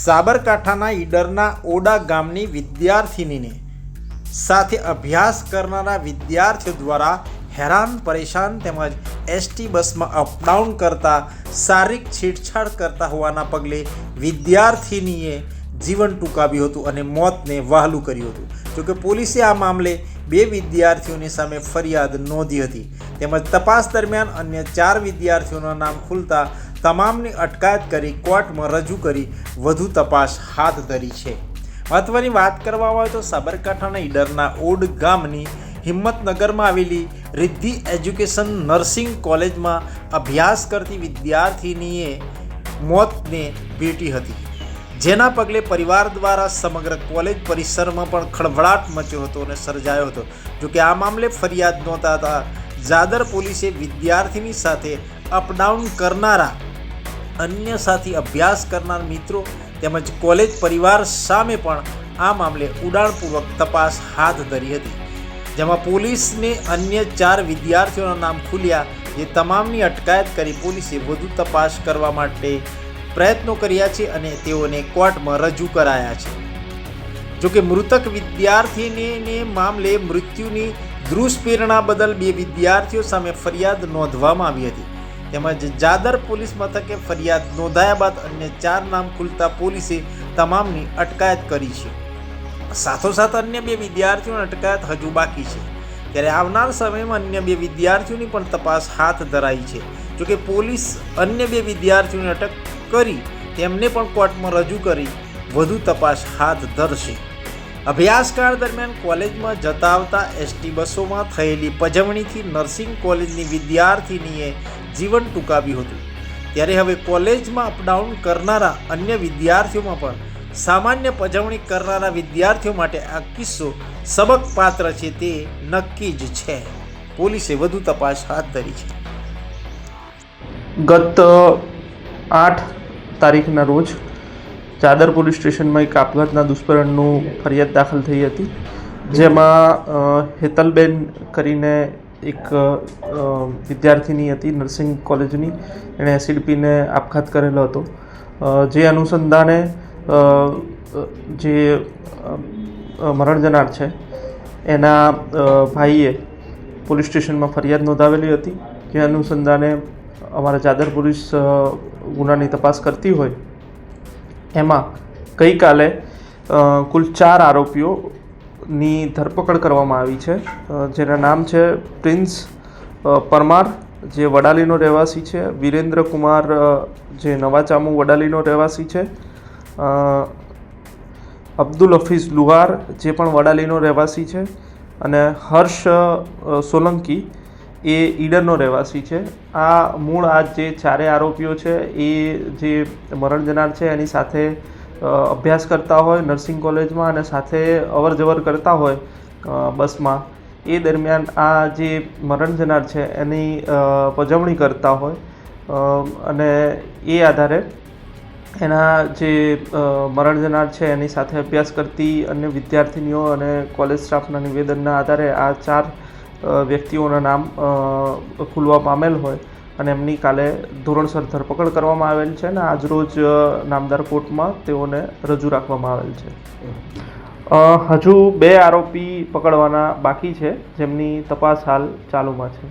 સાબરકાંઠાના ઈડરના ઓડા ગામની વિદ્યાર્થિનીને સાથે અભ્યાસ કરનારા વિદ્યાર્થીઓ દ્વારા હેરાન, પરેશાન તેમજ એસટી બસમાં અપડાઉન કરતા શારીરિક છેડછાડ કરતા હોવાના પગલે વિદ્યાર્થિનીએ જીવન ટૂંકાવ્યું હતું અને મોતને વહાલું કર્યું હતું. જોકે પોલીસે આ મામલે બે વિદ્યાર્થીઓની સામે ફરિયાદ નોંધી હતી. તેમજ તપાસ દરમિયાન અન્ય ચાર વિદ્યાર્થીઓના નામ ખુલતા તમામની અટકાયત કરી, કોર્ટમાં રજૂ કરી વધુ તપાસ હાથ ધરી છે. મહત્વની વાત કરવામાં આવે તો સાબરકાંઠાના ઈડરના ઓડ ગામની હિંમતનગરમાં આવેલી રિદ્ધિ એજ્યુકેશન નર્સિંગ કોલેજમાં અભ્યાસ કરતી વિદ્યાર્થીનીએ મોતને ભેટી હતી. જેના પગલે પરિવાર દ્વારા સમગ્ર કોલેજ પરિસરમાં પણ ખળભળાટ મચ્યો હતો અને સર્જાયો હતો. જોકે આ મામલે ફરિયાદ નોંધાતા જાદર પોલીસે વિદ્યાર્થીની સાથે અપડાઉન કરનારા અન્ય સાથી અભ્યાસ કરનાર મિત્રો તેમજ કોલેજ પરિવાર સામે પણ આ મામલે ઉડાણપૂર્વક તપાસ હાથ ધરી હતી. જેમાં પોલીસને અન્ય ચાર વિદ્યાર્થીઓના નામ ખુલ્યા, જે તમામની અટકાયત કરી પોલીસે વધુ તપાસ કરવા માટે પ્રયત્નો કર્યા છે અને તેઓને કોર્ટમાં રજૂ કરાયા છે. જોકે મૃતક વિદ્યાર્થીને મામલે મૃત્યુની દુષ્પ્રેરણા બદલ બે વિદ્યાર્થીઓ સામે ફરિયાદ નોંધવામાં આવી હતી. તેમજ જાદર પોલીસ મથકે ફરિયાદ નોંધાયા બાદ અન્ય ચાર નામ ખુલતા પોલીસે તમામની અટકાયત કરી છે. સાથોસાથ અન્ય બે વિદ્યાર્થીઓની અટકાયત હજુ બાકી છે. ત્યારે આવનાર સમયમાં અન્ય બે વિદ્યાર્થીઓની પણ તપાસ હાથ ધરાઈ છે. જોકે પોલીસ અન્ય બે વિદ્યાર્થીઓની અટક કરી તેમને પણ કોર્ટમાં રજૂ કરી વધુ તપાસ હાથ ધરશે. અભ્યાસકાળ દરમિયાન કોલેજમાં જતા આવતા એસટી બસોમાં થયેલી પજવણીથી નર્સિંગ કોલેજની વિદ્યાર્થીનીએ જીવન ટૂંકાવ્યું હતું. ત્યારે હવે કોલેજમાં અપડાઉન કરનારા અન્ય વિદ્યાર્થીઓમાં પણ સામાન્ય પજવણી કરનારા વિદ્યાર્થીઓ માટે આ કિસ્સો સબકપાત્ર છે તે નક્કી જ છે. પોલીસે વધુ તપાસ હાથ ધરી છે. ગત આઠ તારીખના રોજ ચાદર પોલીસ સ્ટેશનમાં એક આપઘાતના દુષ્પરણનું ફરિયાદ દાખલ થઈ હતી. જેમાં હેતલબેન કરીને એક વિદ્યાર્થીની હતી નર્સિંગ કોલેજની. એણે એસિડ પીને આપઘાત કરેલો હતો. જે અનુસંધાને જે અ, અ, મરણ જનાર છે એના ભાઈએ પોલીસ સ્ટેશનમાં ફરિયાદ નોંધાવેલી હતી જે અનુસંધાને અમારા જાદર પોલીસ ગુનાની તપાસ કરતી હોય. એમાં ગઈકાલે કુલ ચાર આરોપીઓની ધરપકડ કરવામાં આવી છે. જેના નામ છે પ્રિન્સ પરમાર, જે વડાલીનો રહેવાસી છે. વિરેન્દ્ર કુમાર જે જે નવાચામુ વડાલીનો રહેવાસી છે. અબ્દુલ હફીઝ લુહાર, જે પણ વડાલીનો રહેવાસી છે. અને હર્ષ સોલંકી, એ ઈડરનો રહેવાસી છે. આ મૂળ આ જે ચારે આરોપીઓ છે, એ જે મરણ જનાર છે, એની સાથે અભ્યાસ કરતા હોય નર્સિંગ કોલેજમાં અને સાથે અવર જવર કરતા હોય બસમાં, એ દરમિયાન આ જે મરણ જનાર છે એની પજવણી કરતા હોય અને એ આધારે એના જે મરણ જનાર છે એની સાથે અભ્યાસ કરતી અન્ય વિદ્યાર્થીનીઓ અને કોલેજ સ્ટાફના નિવેદનના આધારે આ ચાર વ્યક્તિઓના નામ ખુલવા પામેલ હોય. અને એમની કાલે ધોરણસર ધરપકડ કરવામાં આવેલ છે અને આજરોજ નામદાર કોર્ટમાં તેઓને રજૂ રાખવામાં આવેલ છે. હજુ બે આરોપી પકડવાના બાકી છે, જેમની તપાસ હાલ ચાલુમાં છે.